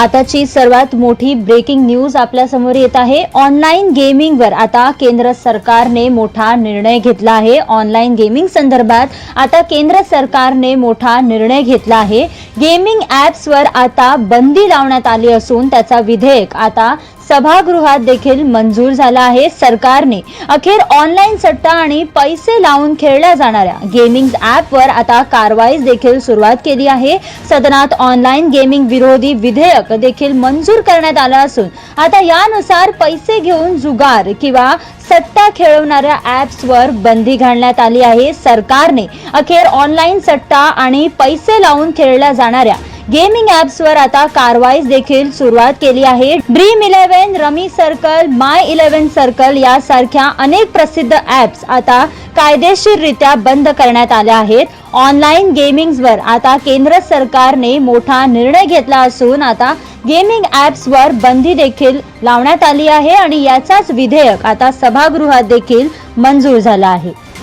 आताची सर्वात मोठी ब्रेकिंग न्यूज आपल्यासमोर येत आहे. ऑनलाईन गेमिंगवर आता केंद्र सरकारने मोठा निर्णय घेतला आहे. ऑनलाईन गेमिंग संदर्भात आता केंद्र सरकारने मोठा निर्णय घेतला आहे. गेमिंग ॲप्सवर आता बंदी लावण्यात आली असून त्याचा विधेयक आता सभागृहात देखील मंजूर झाला आहे सरकारने. अखेर ऑनलाईन सट्टा आणि पैसे लावून खेळल्या जाणाऱ्या गेमिंग ॲपवर आता कारवाईस देखील सुरुवात केली आहे. सदनात ऑनलाईन गेमिंग विरोधी विधेयक देखील मंजूर करण्यात आलं असून आता यानुसार पैसे घेऊन जुगार किंवा सट्टा खेळवणाऱ्या ॲप्सवर बंदी घालण्यात आली आहे. सरकारने अखेर ऑनलाईन सट्टा आणि पैसे लावून खेळल्या जाणाऱ्या गेमिंग ॲप्सवर आता कारवाई देखील सुरुवात केली आहे. Dream Eleven Rummy Circle My Eleven Circle यासारख्या अनेक प्रसिद्ध ॲप्स आता कायदेशीररित्या बंद करण्यात आल्या आहेत. ऑनलाईन गेमिंगवर आता केंद्र सरकारने मोठा निर्णय घेतला असून आता गेमिंग ॲप्सवर बंदी देखील लावण्यात आली आहे आणि याचाच विधेयक आता सभागृहात देखील मंजूर झाला आहे.